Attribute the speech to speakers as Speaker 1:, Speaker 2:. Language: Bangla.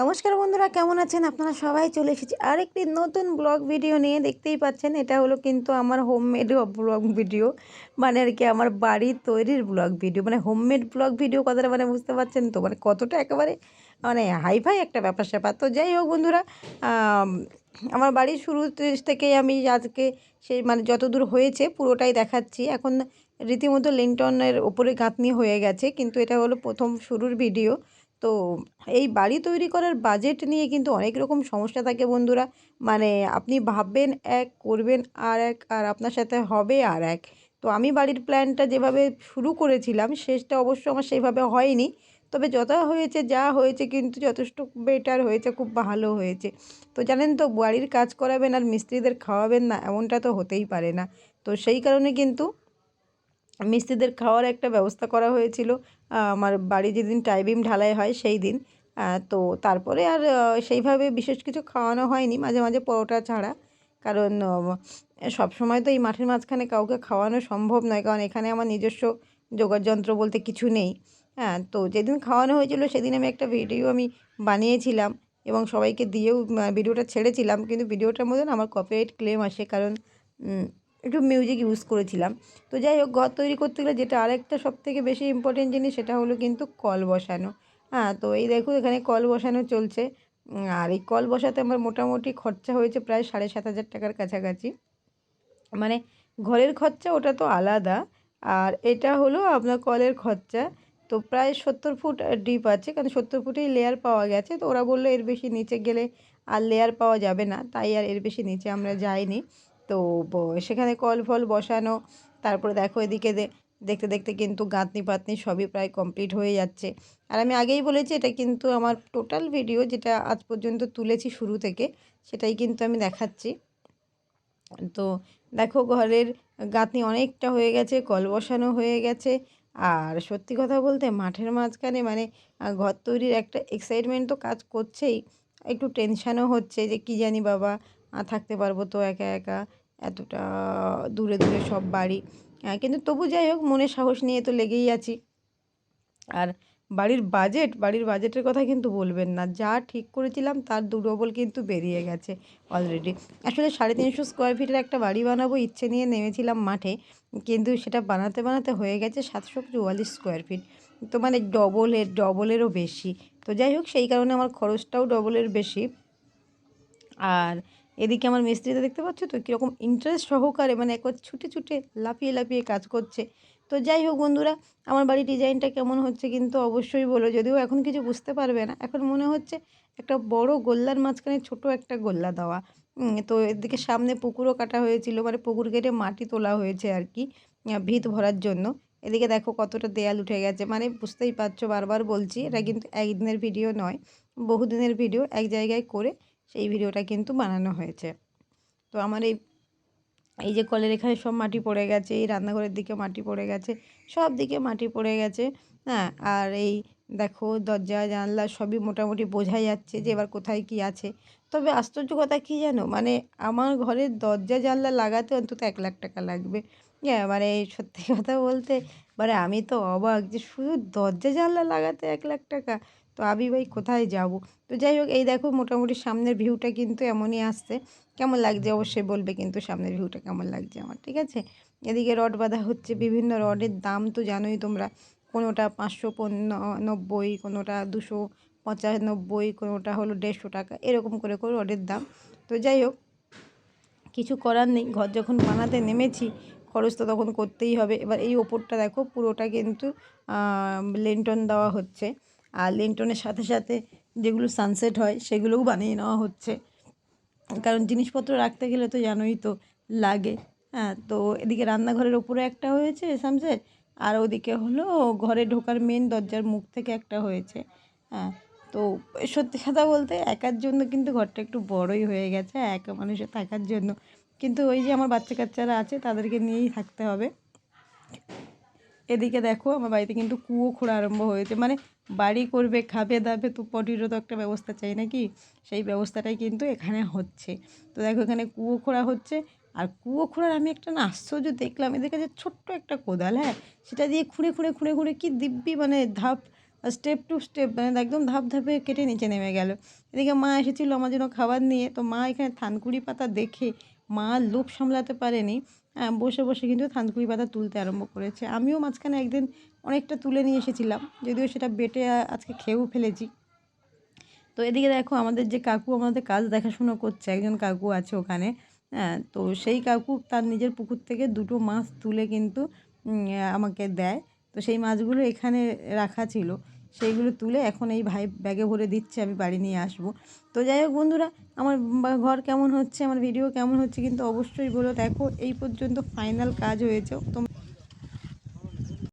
Speaker 1: নমস্কার বন্ধুরা, কেমন আছেন? আপনারা সবাই চলে এসেছি আরেকটি নতুন ব্লগ ভিডিও নিয়ে। দেখতেই পাচ্ছেন, এটা হলো কিন্তু আমার হোমমেড ব্লগ ভিডিও মানে আর কি আমার বাড়ি তৈরির ব্লগ ভিডিও। মানে হোমমেড ব্লগ ভিডিও কথাটা মানে বুঝতে পারছেন তো? মানে কতটা একেবারে মানে হাইফাই একটা ব্যাপার স্যাপার। তো যাই হোক বন্ধুরা আমার বাড়ির শুরু থেকেই আমি আজকে সেই মানে যতদূর হয়েছে পুরোটাই দেখাচ্ছি। এখন রীতিমতো লিন্টনের ওপরে গাঁথনি হয়ে গেছে, কিন্তু এটা হলো প্রথম শুরুর ভিডিও। তো এই বাড়ি তৈরি করার বাজেট নিয়ে কিন্তু অনেক রকম সমস্যা থাকে বন্ধুরা। মানে আপনি ভাববেন এক, করবেন আর এক, আর আপনার সাথে হবে আর এক। তো আমি বাড়ির প্ল্যানটা যেভাবে শুরু করেছিলাম, শেষটা অবশ্য আমার সেইভাবে হয়নি। তবে যথা হয়েছে, যা হয়েছে কিন্তু যথেষ্ট বেটার হয়েছে, খুব ভালো হয়েছে। তো জানেন তো, বাড়ির কাজ করাবেন আর মিস্ত্রিদের খাওয়াবেন না, এমনটা তো হতেই পারে না। তো সেই কারণে কিন্তু মিস্ত্রিদের খাওয়ার একটা ব্যবস্থা করা হয়েছিল। আমার বাড়ি যেদিন টাইবিম ঢালাই হয় সেই দিন। তো তারপরে আর সেইভাবে বিশেষ কিছু খাওয়ানো হয়নি, মাঝে মাঝে পরোটা ছাড়া। কারণ সব সময় তো এই মাঠের মাঝখানে কাউকে খাওয়ানো সম্ভব নয়, কারণ এখানে আমার নিজস্ব যোগাযন্ত্র বলতে কিছু নেই। হ্যাঁ তো যেদিন খাওয়ানো হয়েছিল সেদিন আমি একটা ভিডিও আমি বানিয়েছিলাম এবং সবাইকে দিয়েও ভিডিওটা ছেড়েছিলাম, কিন্তু ভিডিওটার মধ্যে আমার কপিরাইট ক্লেম আসে, কারণ একটু মিউজিক ইউজ করেছিলাম। তো যাই হোক, ঘর তৈরি করতে গেলে যেটা আরেকটা সব থেকে বেশি ইম্পর্টেন্ট জিনিস সেটা হলো কিন্তু কল বসানো। হ্যাঁ তো এই দেখো এখানে কল বসানো চলছে। আর এই কল বসাতে আমার মোটামুটি খরচা হয়েছে প্রায় সাড়ে সাত হাজার টাকার কাছাকাছি। মানে ঘরের খরচা ওটা তো আলাদা। আর এটা হলো আপনার কলের খরচা। তো প্রায় সত্তর ফুট ডিপ আছে, কারণ সত্তর ফুটেই লেয়ার পাওয়া গেছে। তো ওরা বলল এর বেশি নিচে গেলে আর লেয়ার পাওয়া যাবে না। তাই আর এর বেশি নিচে আমরা যাইনি। তো সেখানে কল ফল বসানো, তারপরে দেখো এদিকে দেখতে দেখতে কিন্তু গাঁতনি পাতনি সবই প্রায় কমপ্লিট হয়ে যাচ্ছে। আর আমি আগেই বলেছি, এটা কিন্তু আমার টোটাল ভিডিও যেটা আজ পর্যন্ত তুলেছি শুরু থেকে, সেটাই কিন্তু আমি দেখাচ্ছি। তো দেখো ঘরের গাঁথনি অনেকটা হয়ে গেছে, কল বসানো হয়ে গেছে। আর সত্যি কথা বলতে মাঠের মাঝখানে মানে ঘর তৈরির একটা এক্সাইটমেন্ট তো কাজ করছেই, একটু টেনশানও হচ্ছে যে কি জানি বাবা থাকতে পারব তো একা একা এতটা দূরে দূরে সব বাড়ি। কিন্তু তবু যাই হোক, মনে সাহস নিয়ে তো লেগেই আছি। আর বাড়ির বাজেট বাড়ির বাজেটের কথা কিন্তু বলবেন না। যা ঠিক করেছিলাম, তার দু ডবল কিন্তু বেরিয়ে গেছে অলরেডি আসলে সাড়ে তিনশো স্কোয়ার ফিটের একটা বাড়ি বানাবো ইচ্ছে নিয়ে নেমেছিলাম মাঠে, কিন্তু সেটা বানাতে বানাতে হয়ে গেছে সাতশো চুয়াল্লিশ স্কোয়ার ফিট তো মানে ডবলের ডবলেরও বেশি। তো যাই হোক, সেই কারণে আমার খরচটাও ডবলের বেশি। আর এদিকে আমার মিস্ত্রিটা দেখতে পাচ্ছ তো? কীরকম ইন্টারেস্ট সহকারে মানে একবার ছুটে ছুটে লাফিয়ে লাফিয়ে কাজ করছে। তো যাই হোক বন্ধুরা, আমার বাড়ির ডিজাইনটা কেমন হচ্ছে কিন্তু অবশ্যই বলো, যদিও এখন কিছু বুঝতে পারবে না। এখন মনে হচ্ছে একটা বড় গোল্লার মাঝখানে ছোট একটা গোল্লা দেওয়া। তো এদিকে সামনে পুকুরও কাটা হয়েছিল মানে পুকুর কেটে মাটি তোলা হয়েছে আর কি ভিত ভরার জন্য। এদিকে দেখো কতটা দেয়াল উঠে গেছে মানে বুঝতেই পারছ বারবার বলছি, এটা কিন্তু একদিনের ভিডিও নয়, বহুদিনের ভিডিও এক জায়গায় করে সেই ভিডিওটা কিন্তু বানানো হয়েছে। তো আমার এই এই যে কলের এখানে সব মাটি পড়ে গেছে, এই রান্নাঘরের দিকে মাটি পড়ে গেছে, সব দিকে মাটি পড়ে গেছে হ্যাঁ? আর এই দেখো দরজা, জানলা সবই মোটামুটি বোঝা যাচ্ছে যে এবার কোথায় কি আছে। তবে আশ্চর্য কথা কী জানো? মানে আমার ঘরের দরজা, জানলা লাগাতে অন্তত এক লাখ টাকা লাগবে। মানে সত্যি কথা বলতে মানে আমি তো অবাক যে শুধু দরজা জানলা লাগাতে এক লাখ টাকা, তো আমি ভাই কোথায় যাব? তো যাই হোক, এই দেখো মোটামুটি সামনের ভিউটা কিন্তু এমনই আসছে। কেমন লাগছে অবশ্যই বলবে, কিন্তু সামনের ভিউটা কেমন লাগছে আমার, ঠিক আছে? এদিকে রড বাঁধা হচ্ছে, বিভিন্ন রডের দাম তো জানোই তোমরা, কোনোটা পাঁচশো নব্বই কোনোটা দুশো পঁচানব্বই, কোনোটা হলো দেড়শো টাকা, এরকম করে করে রডের দাম। তো যাই হোক, কিছু করার নেই, ঘর যখন বানাতে নেমেছি খরচ তো তখন করতেই হবে। এবার এই ওপরটা দেখো, পুরোটা কিন্তু লেন্টন দেওয়া হচ্ছে। আর লেন্টনের সাথে সাথে যেগুলো সানসেট হয়, সেগুলোও বানিয়ে নেওয়া হচ্ছে। কারণ জিনিসপত্র রাখতে গেলে তো জানোই তো লাগে। হ্যাঁ তো এদিকে রান্নাঘরের ওপরে একটা হয়েছে সানসেট, আর ওদিকে হলো ঘরে ঢোকার মেন দরজার মুখ থেকে একটা হয়েছে। হ্যাঁ তো সত্যি কথা বলতে একার জন্য কিন্তু ঘরটা একটু বড়ই হয়ে গেছে, একা মানুষে থাকার জন্য। কিন্তু ওই যে আমার বাচ্চা কাচ্চারা আছে, তাদেরকে নিয়েই থাকতে হবে। এদিকে দেখো, আমার বাড়িতে কিন্তু কুয়ো খোঁড়া আরম্ভ হয়েছে। মানে বাড়ি করবে, খাবে, দাবে, তো পটিরও তো একটা ব্যবস্থা চাই নাকি? সেই ব্যবস্থাটাই কিন্তু এখানে হচ্ছে। তো দেখো, এখানে কুয়ো খোঁড়া হচ্ছে। আর কুয়ো খোঁড়ার আমি একটা না আশ্চর্য দেখলাম, এদের কাছে ছোট্ট একটা কোদাল হ্যাঁ? সেটা দিয়ে খুঁড়ে খুঁড়ে খুঁড়ে খুঁড়ে কি দিব্যি মানে ধাপ স্টেপ টু স্টেপ মানে একদম ধাপ, ধাপে কেটে নিচে নেমে গেল। এদিকে মা এসেছিল আমার জন্য খাবার নিয়ে। তো মা এখানে থানকুড়ি পাতা দেখে মা লোভ সামলাতে পারেনি। বসে বসে কিন্তু থানকুড়ি পাতা তুলতে আরম্ভ করেছে। আমিও মাঝখানে একদিন অনেকটা তুলে নিয়ে এসেছিলাম, যদিও সেটা বেটে আজকে খেয়েও ফেলেছি। তো এদিকে দেখো আমাদের যে কাকু, আমাদের কাজ দেখাশুনো করছে, একজন কাকু আছে ওখানে। হ্যাঁ তো সেই কাকু তার নিজের পুকুর থেকে দুটো মাছ তুলে কিন্তু আমাকে দেয়। তো সেই মাছগুলো এখানে রাখা ছিল। সেইগুলো তুলে এখন এই ভাই ব্যাগে ভরে দিচ্ছে, আমি বাড়ি নিয়ে আসব। তো যাই হোক বন্ধুরা, আমার ঘর কেমন হচ্ছে, আমার ভিডিও কেমন হচ্ছে কিন্তু অবশ্যই বলো। দেখো, এই পর্যন্ত ফাইনাল কাজ হয়েছে। তোমরা